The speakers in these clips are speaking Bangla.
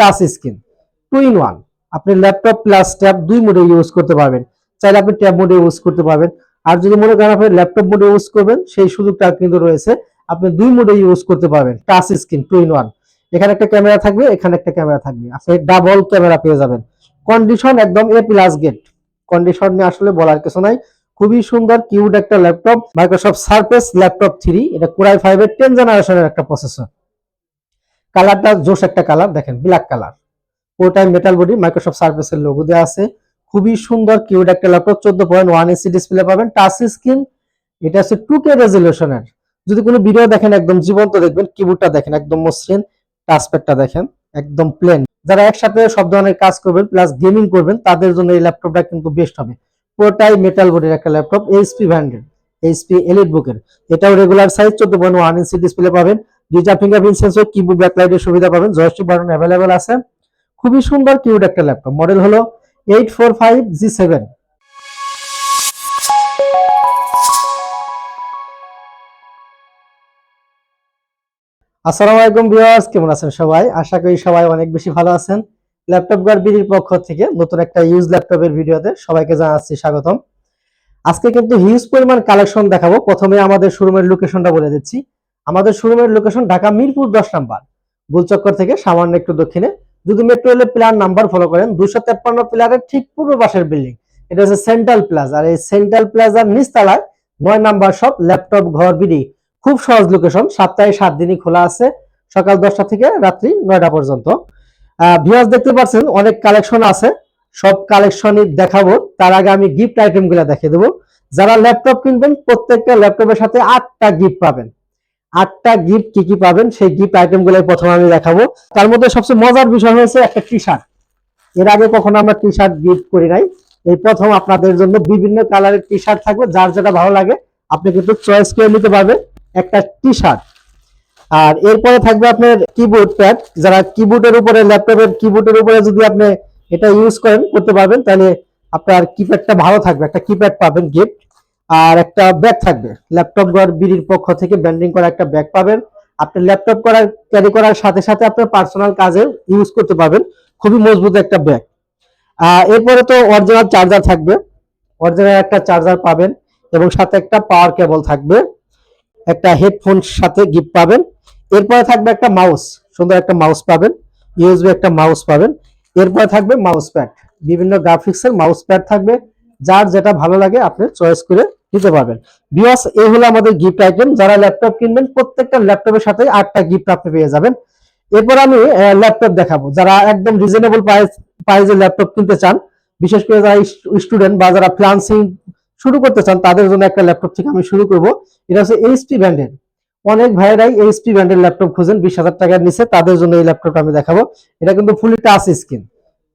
Touch screen, two in one. আপনি ল্যাপটপ প্লাস ট্যাব দুই মোডে ইউজ করতে পারবেন। চাইলে আপনি ট্যাব মোডে ইউজ করতে পারবেন। আর যদি মনে করেন আপনি ল্যাপটপ মোডে ইউজ করবেন, সেই সুযোগটা কিন্তু রয়েছে। আপনি দুই মোডে ইউজ করতে পারবেন, touch screen, two in one. এখানে একটা ক্যামেরা থাকবে, এখানে একটা ক্যামেরা থাকবে। আপনি ডাবল ক্যামেরা পেয়ে যাবেন। কন্ডিশন একদম এ প্লাস গেট কন্ডিশন নিয়ে আসলে বলার কিছু নাই। খুবই সুন্দর কিউট একটা laptop. Microsoft Surface laptop three এটা কোরাই ফাইভ এর টেন জেনারেশনের একটা প্রসেসর কালারটা জোশ একটা কালার, দেখেন ব্ল্যাক কালার। পুরোটাই মেটাল বডি মাইক্রোসফট সার্ফেসের লোগো দেওয়া আছে। খুবই সুন্দর কিউট একটা ল্যাপটপ চোদ্দ পয়েন্ট ওয়ান ইঞ্চি ডিসপ্লে পাবেন টাচ স্ক্রিন এটা হচ্ছে টু কে রেজলিউশনের যদি কোনো ভিডিও দেখেন, একদম জীবন্ত দেখবেন কিবোর্ডটা দেখেন, একদম মসৃণ টাচপ্যাডটা দেখেন, একদম প্লেন যারা একসাথে সব ধরনের কাজ করবেন প্লাস গেমিং করবেন, তাদের জন্য এই ল্যাপটপটা কিন্তু বেস্ট হবে। পুরোটাই মেটাল বডির একটা ল্যাপটপ এইচপি ব্র্যান্ডের এইচপি এলিট বুকের এটাও রেগুলার সাইজ চোদ্দ পয়েন্ট ওয়ান ইঞ্চি ডিসপ্লে পাবেন। ডিজিটাল ফিঙ্গারপ্রিন্ট সেন্সর কিবোর্ড ব্যাকলাইটের সুবিধা পাবেন জয়স্টিক বাটন অ্যাভেলেবেল আছে। খুবই সুন্দর কিউট একটা ল্যাপটপ মডেল হলো eight four five G seven আসসালামু আলাইকুম ভিউয়ার্স কেমন আছেন সবাই? আশা করি সবাই অনেক বেশি ভালো আছেন। ল্যাপটপ গার বিডির পক্ষ থেকে নতুন একটা ইউজ ল্যাপটপের ভিডিওতে সবাইকে জানাচ্ছি স্বাগতম। আজকে কিন্তু হিউজ পরিমাণ কালেকশন দেখাবো। প্রথমে আমাদের শোরুমের লোকেশনটা বলে দিচ্ছি। আমাদের শোরুমের লোকেশন ঢাকা মিরপুর দশ নাম্বার। গুলচক্কর থেকে সামান্য একটু দক্ষিণে। যদি মেট্রো রেলের প্ল্যান নাম্বার ফলো করেন দুশো তেপ্পান্ন প্লারের ঠিক পূর্ব পাশের বিল্ডিং এটা হচ্ছে সেন্ট্রাল প্লাজা আর এই সেন্ট্রাল প্লাজার নিচতলায় নয় নাম্বার শপ ল্যাপটপ ঘর, বিডি। খুব সহজ লোকেশন সপ্তাহে সাত দিনই খোলা আছে। সকাল দশটা থেকে রাত্রি নয়টা পর্যন্ত। ভিউয়ার্স দেখতে পাচ্ছেন, অনেক কালেকশন আছে। সব কালেকশনই দেখাবো। তার আগে আমি গিফট আইটেমগুলা দেখিয়ে দেবো। যারা ল্যাপটপ কিনবেন, প্রত্যেকটা ল্যাপটপের সাথে আটটা গিফট পাবেন। আটটা গিফট কি কি পাবেন, সেই গিফট আইটেমগুলো প্রথমে আমি দেখাবো। তার মধ্যে সবচেয়ে মজার বিষয় হয়েছে একটা টি শার্ট এর আগে কখনো আমরা টি শার্ট গিফট করি নাই। এই প্রথম আপনাদের জন্য বিভিন্ন কালারের টি শার্ট থাকবে, যার যেটা ভালো লাগে, আপনি কিন্তু চয়েস করে নিতে পারবেন একটা টি শার্ট আর এরপরে থাকবে আপনার কিবোর্ড প্যাড যারা কিবোর্ডের উপরে ল্যাপটপের কিবোর্ডের উপরে যদি আপনি এটা ইউজ করেন, করতে পারবেন, তাহলে আপনার কিপ্যাডটা ভালো থাকবে। একটা কিপ্যাড পাবেন গিফট আর একটা ব্যাগ থাকবে। ল্যাপটপ গড় বিডির পক্ষ থেকে ব্যান্ডিং করা একটা ব্যাগ পাবেন। আপনি ল্যাপটপ করার ক্যারি করার সাথে সাথে আপনার পার্সোনাল কাজে ইউজ করতে পারবেন। খুবই মজবুত একটা ব্যাগ এরপরে তো অরিজিনাল চার্জার থাকবে। অরিজিনাল একটা চার্জার পাবেন এবং সাথে একটা পাওয়ার কেবল থাকবে। একটা হেডফোন সাথে গিফট পাবেন। এরপরে থাকবে একটা মাউস সুন্দর একটা মাউস পাবেন। ইউএসবি একটা মাউস পাবেন। এরপরে থাকবে মাউস প্যাড বিভিন্ন গ্রাফিক্সের মাউস প্যাড থাকবে। যার যেটা ভালো লাগে আপনি চয়েস করে নিতে পারবেন। বিয়াস, এই হলো আমাদের গিফট আইটেম যারা ল্যাপটপ কিনবেন, প্রত্যেকটা ল্যাপটপের সাথে আটটা গিফট আপনি পেয়ে যাবেন। এরপর আমি ল্যাপটপ দেখাবো। যারা একদম রিজনেবল প্রাইস প্রাইসে ল্যাপটপ কিনতে চান, বিশেষ করে যারা স্টুডেন্ট বা যারা ফ্রিল্যান্সিং শুরু করতে চান, তাদের জন্য একটা ল্যাপটপ থেকে আমি শুরু করব। এটা হচ্ছে এইচপি ব্র্যান্ডের অনেক ভাইয়েরাই এইচপি ব্র্যান্ডের ল্যাপটপ খুঁজেন, বিশ হাজার টাকার নিচে, তাদের জন্য এই ল্যাপটপটা আমি দেখাবো। এটা কিন্তু fully touch screen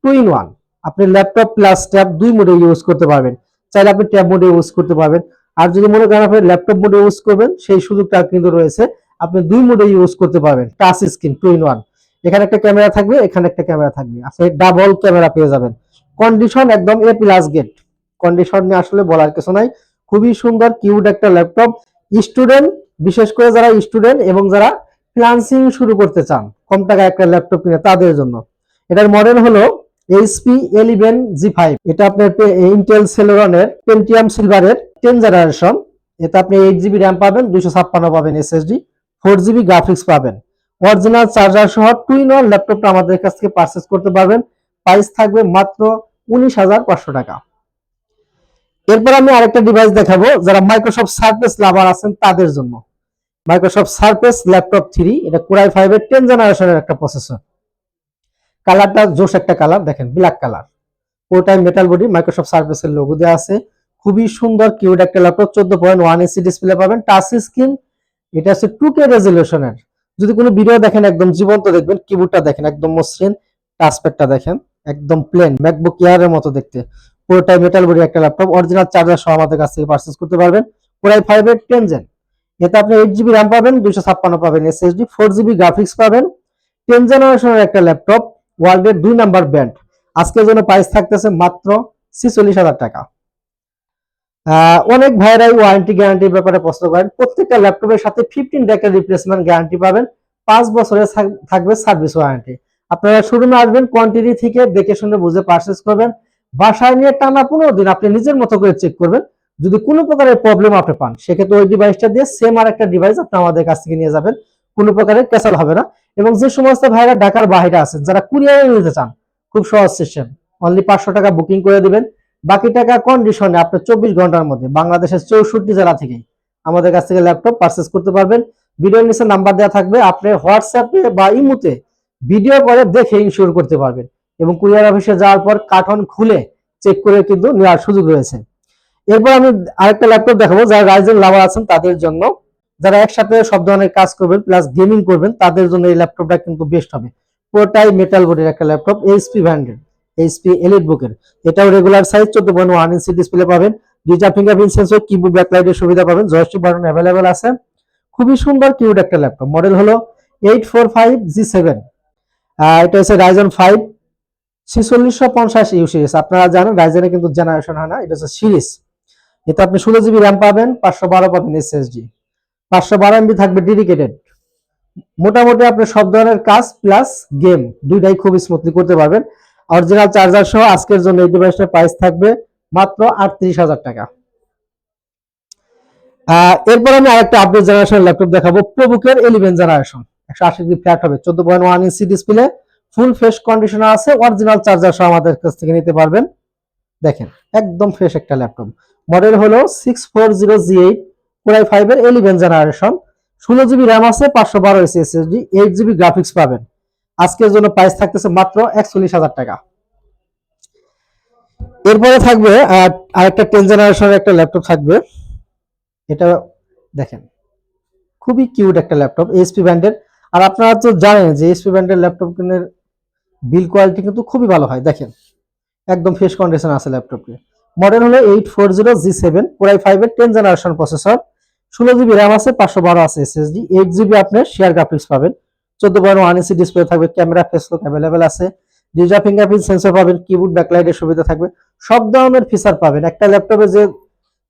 two in one আপনি ল্যাপটপ প্লাস ট্যাব দুই মোডে ইউজ করতে পারবেন। চাইলে আপনি ট্যাব মোডে ইউজ করতে পারবেন। আর যদি মনে করেন আপনি ল্যাপটপ মোডে ইউজ করবেন, সেই সুযোগটা কিন্তু রয়েছে। আপনি দুই মোডে ইউজ করতে পারবেন touch screen two in one এখানে একটা ক্যামেরা থাকবে, এখানে একটা ক্যামেরা থাকবে। আপনি ডাবল ক্যামেরা পেয়ে যাবেন। কন্ডিশন একদম এ প্লাস গেট কন্ডিশন নিয়ে আসলে বলার কিছু নাই। খুবই সুন্দর কিউট একটা ল্যাপটপ স্টুডেন্ট বিশেষ করে যারা স্টুডেন্ট এবং যারা ফ্রিল্যান্সিং শুরু করতে চান, কম টাকায় একটা ল্যাপটপ কিনে তাদের জন্য। এটার মডেল হলো এইচপি এলিভেন জি ফাইভ এটা আপনার ইন্টেল সেলোরনের পেন্টিয়াম সিলভারের টেন জেনারেশন এতে আপনি এইট জিবি র্যাম পাবেন, দুইশো ছাপ্পান্ন পাবেন এসএসডি ফোর জিবি গ্রাফিক্স পাবেন। অরিজিনাল চার্জার সহ টুই ওয়ান ল্যাপটপটা আমাদের কাছ থেকে পারচেস করতে পারবেন। প্রাইস থাকবে মাত্র উনিশ হাজার পাঁচশো টাকা। এরপর আমি আরেকটা ডিভাইস দেখাবো, যারা মাইক্রোসফট সার্ফেস লাভার আছেন তাদের জন্য। মাইক্রোসফট সার্ফেস ল্যাপটপ থ্রি এটা কোরাই ফাইভ এর টেন জেনারেশনের একটা প্রসেসর কালারটা জোশ একটা কালার, দেখেন ব্ল্যাক কালার। পুরোটাই মেটাল বডি মাইক্রোসফট সার্ফেসের লোগো দেওয়া আছে। খুবই সুন্দর কিউট একটা ল্যাপটপ চোদ্দ পয়েন্ট ওয়ান ইঞ্চি ডিসপ্লে পাবেন। টাচ স্ক্রিন এটা হচ্ছে টু কে রেজলিউশনের যদি কোনো ভিডিও দেখেন, একদম জীবন্ত দেখবেন কিবোর্ডটা দেখেন, একদম মসৃণ। টাচপ্যাডটা দেখেন, একদম প্লেন ম্যাকবুক এয়ারের মতো দেখতে। পুরোটাই মেটাল বডি একটা ল্যাপটপ অরিজিনাল চার্জার সহ আমাদের কাছ থেকে পারচেস করতে পারবেন। পুরাই ফাইভ এর টেন জেন এতে আপনি এইট জিবি র্যাম পাবেন, দুইশো ছাপ্পান্ন পাবেন এসএসডি ফোর জিবি গ্রাফিক্স পাবেন। টেন জেনারেশনের একটা ল্যাপটপ ওয়ার্ল্ডের দুই নাম্বার ব্র্যান্ড। আজকের জন্য প্রাইস থাকতেছে মাত্র ছিচল্লিশ হাজার টাকা। অনেক ভাইরাই ওয়ারেন্টি গ্যারান্টির ব্যাপারে প্রশ্ন করেন। প্রত্যেকটা ল্যাপটপের সাথে ফিফটিন ডেকের রিপ্লেসমেন্ট গ্যারান্টি পাবেন। পাঁচ বছরের থাকবে সার্ভিস ওয়ারেন্টি আপনারা শোরুমে আসবেন কোয়ান্টিটি থেকে দেখে শুনে বুঝে পারচেস করবেন। বাসায় নিয়ে টানা পনেরো দিন আপনি নিজের মতো করে চেক করবেন। যদি কোনো প্রকারের প্রবলেম আপনি পান, সেক্ষেত্রে ওই ডিভাইসটা দিয়ে সেম আর একটা ডিভাইস আপনি আমাদের কাছ থেকে নিয়ে যাবেন। কোনো প্রকারের ক্যাসাল হবে না। এবং যে সমস্ত ভাইরা ঢাকার বাইরে আছেন, যারা কুরিয়ারে নিতে চান, খুব সহজ সিস্টেম অনলি পাঁচশো টাকা বুকিং করে দিবেন। বাকি টাকা কন্ডিশনে আপনি চব্বিশ ঘণ্টার মধ্যে বাংলাদেশের চৌষট্টি জেলা থেকেই আমাদের কাছ থেকে ল্যাপটপ পারচেস করতে পারবেন। ভিডিওর নিচে নাম্বার দেওয়া থাকবে। আপনি হোয়াটসঅ্যাপে বা ইমুতে ভিডিও করে দেখে ইনশিওর করতে পারবেন। এবং কুরিয়ার অফিসে যাওয়ার পর কার্টন খুলে চেক করে কিন্তু নেওয়ার সুযোগ রয়েছে। এরপর আমি আরেকটা ল্যাপটপ দেখাবো। যারা রাইজেন লাভার আছেন, তাদের জন্য যারা একসাথে সব ধরনের কাজ করবেন প্লাস গেমিং করবেন, তাদের জন্য এই ল্যাপটপটা কিন্তু বেস্ট হবে। পুরোটাই মেটাল বডির একটা ল্যাপটপ এইচপি ব্র্যান্ডের এইচপি এলিট বুকের এটাও রেগুলার সাইজ চোদ্দ পয়েন্ট ওয়ান ইঞ্চি ডিসপ্লে পাবেন। ডিজিটাল ফিঙ্গারপ্রিন্ট সেন্সর কিবোর্ড ব্যাকলাইটের সুবিধা পাবেন। জয়স্টিক বাটন অ্যাভেলেবেল আছে। খুবই সুন্দর কিউট একটা ল্যাপটপ মডেল হলো eight four five G seven এটা হচ্ছে রাইজন ফাইভ ছিচল্লিশশো পঞ্চাশ ইউ সিরিজ আপনারা জানেন রাইজেনে কিন্তু জেনারেশন হয় না। এটা হচ্ছে সিরিজ এতে আপনি ষোলো জিবি র্যাম পাবেন, পাঁচশো বারো পাবেন এসএসডি পাঁচশো বারো এমবি থাকবে ডেডিকেটেড মোটামুটি আপনি সব ধরনের কাজ প্লাস গেম দুইটাই খুব স্মুথলি করতে পারবেন। অরিজিনাল চার্জার সহ আজকের জন্য এই ডিভাইসটার প্রাইস থাকবে মাত্র আটত্রিশ হাজার টাকা। এরপর আমি আরেকটা আপডেট জেনারেশন ল্যাপটপ দেখাবো। প্রবুকের এলিভেন জেনারেশন একশো আশি ডিগ্রি ফ্ল্যাট হবে, চোদ্দ point one inch display full fresh conditioner আছে অরিজিনাল চার্জার সহ আমাদের কাছ থেকে নিতে পারবেন। দেখেন, একদম ফ্রেশ একটা ল্যাপটপ মডেল হলো six four zero G eight core i five এর এলিভেন জেনারেশন ষোলো জিবি র্যাম আছে, পাঁচশো বারো AC SSD eight GB graphics পাবেন। আজকের জন্য প্রাইস থাকতেছে মাত্র একচল্লিশ হাজার টাকা। এরপরে থাকবে আরেকটা টেন জেনারেশনের একটা ল্যাপটপ থাকবে। এটা দেখেন, খুবই কিউট একটা ল্যাপটপ এসপি ব্র্যান্ডের আর আপনারা তো জানেন যে এইচপি ব্র্যান্ডের ল্যাপটপ কিনের বিল কোয়ালিটি কিন্তু খুবই ভালো হয়। দেখেন, একদম ফ্রেশ কন্ডিশন আছে ল্যাপটপটি মডেল হলো eight four zero G seven core i five এর টেন জেনারেশন প্রসেসর ষোলো জিবি র্যাম আছে, পাঁচশো বারো আছে এসএসডি এইট জিবি আপনি শেয়ার গ্রাফিক্স পাবেন। চোদ্দ পয়েন্ট ওয়ান ইঞ্চি ডিসপ্লে থাকবে ক্যামেরা ফেস লক অ্যাভেলেবেল আছে। ডিজিটাল ফিঙ্গারপ্রিন্ট সেন্সর পাবেন কিবোর্ড ব্যাকলাইটের সুবিধা থাকবে। সব ধরনের ফিচার পাবেন। একটা ল্যাপটপে যে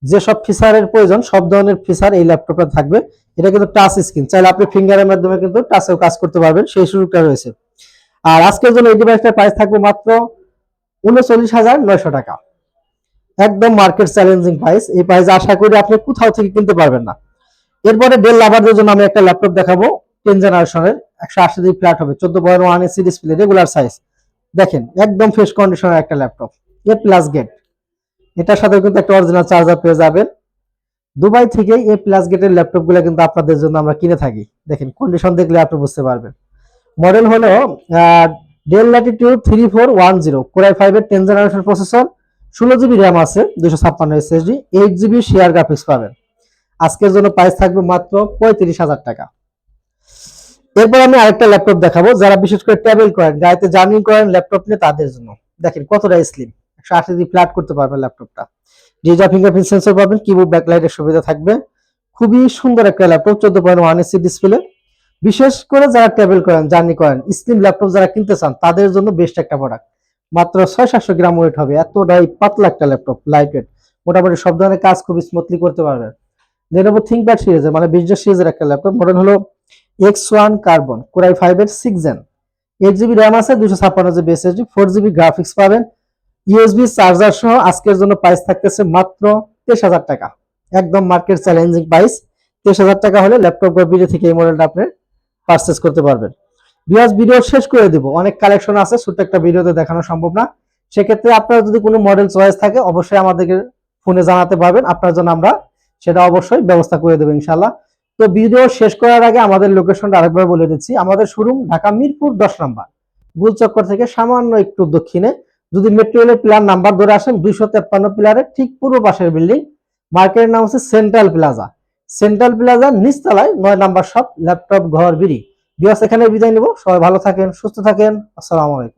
যে সব ফিচারের প্রয়োজন, সব ধরনের ফিচার এই ল্যাপটপে থাকবে। এটা কিন্তু টাচ স্ক্রিন চাইলে আপনি ফিঙ্গারের মাধ্যমে কিন্তু টাচেও কাজ করতে পারবেন, সেই সুযোগটা রয়েছে। আর আজকের জন্য এই ডিভাইসটার প্রাইস থাকবে মাত্র উনচল্লিশ হাজার নয়শো টাকা। একদম মার্কেট চ্যালেঞ্জিং প্রাইস এই প্রাইস আশা করি আপনি কোথাও থেকে কিনতে পারবেন না। এরপরে ডেল লাভারদের জন্য আমি একটা ল্যাপটপ দেখাবো টেন জেনারেশনের একশো আশি জিবি ফ্ল্যাট হবে, চোদ্দ point one AC display regular size দেখেন, একদম ফ্রেশ কন্ডিশনের একটা ল্যাপটপ এ প্লাস গেট এটার সাথে কিন্তু একটা অরিজিনাল চার্জার পেয়ে যাবেন। দুবাই থেকে এ প্লাস গেটের ল্যাপটপগুলো কিন্তু আপনাদের জন্য আমরা কিনে থাকি। দেখেন কন্ডিশন দেখলে আপনি বুঝতে পারবেন। মডেল হলো Dell Latitude three four one zero core i five এর টেন জেনারেশন প্রসেসর ষোলো জিবি র্যাম আছে দুশো ছাপ্পান্ন SSD eight GB share graphics পাবেন। আজকের জন্য প্রাইস থাকবে মাত্র পঁয়ত্রিশ হাজার টাকা। এরপর আমি আরেকটা ল্যাপটপ দেখাবো, যারা বিশেষ করে ট্রাভেল করেন গাড়িতে জার্নি করেন ল্যাপটপ নিয়ে তাদের জন্য। দেখেন কতটা স্লিম একশো আশি জিবি ফ্ল্যাট করতে পারবেন ল্যাপটপটা ডিজিটাল ফিঙ্গারপ্রিন্ট সেন্সর পাবেন কিবোর্ড ব্যাকলাইটের সুবিধা থাকবে। খুবই সুন্দর একটা ল্যাপটপ চোদ্দ পয়েন্ট ওয়ান এসি ডিসপ্লে বিশেষ করে যারা ট্রাভেল করেন জার্নি করেন স্লিম ল্যাপটপ যারা কিনতে চান, তাদের জন্য বেস্ট একটা প্রোডাক্ট মাত্র ছয় সাতশো গ্রাম ওয়েট হবে। এতটাই পাতলা একটা ল্যাপটপ লাইট ওয়েট মোটামুটি সব ধরনের কাজ খুব স্মুথলি করতে পারবেন। লেনোভো থিঙ্কপ্যাড সিরিজের মানে বিজনেস সিরিজের একটা ল্যাপটপ মডেল হলো X one carbon core i five এর six gen eight GB RAM আছে দুশো ছাপ্পান্ন GB SSD four GB graphics পাবেন। ইউএসবি চার্জার সহ আজকের জন্য প্রাইস থাকতেছে মাত্র তেইশ হাজার টাকা। একদম মার্কেট চ্যালেঞ্জিং প্রাইস তেইশ হাজার টাকা হলে ল্যাপটপ বা ভিডিও থেকে এই মডেলটা আপনি পারচেস করতে পারবেন। বিয়াস ভিডিও শেষ করে দিব। অনেক কালেকশন আছে, ছোট্ট একটা ভিডিওতে দেখানো সম্ভব না। সেক্ষেত্রে আপনার যদি কোনো মডেল চয়েস থাকে, অবশ্যই আমাদেরকে ফোনে জানাতে পারবেন। আপনার জন্য আমরা সেটা অবশ্যই ব্যবস্থা করে দেবো ইনশাল্লাহ তো ভিডিও শেষ করার আগে আমাদের লোকেশনটা আরেকবার বলে দিচ্ছি। আমাদের শোরুম ঢাকা মিরপুর দশ নম্বর। গুলচক্কর থেকে সামান্য একটু দক্ষিণে। যদি মেট্রো রেলের প্লার নাম্বার ধরে আসেন, দুইশো তেপ্পান্ন প্লারের ঠিক পূর্ব পাশের বিল্ডিং মার্কেটের নাম হচ্ছে সেন্ট্রাল প্লাজা সেন্ট্রাল প্লাজা নিচতলায় নয় নাম্বার শপ ল্যাপটপ ঘর, বিড়ি। বিয়াস এখানে বিদায় নিব। সবাই ভালো থাকেন সুস্থ থাকেন। আসসালামু আলাইকুম।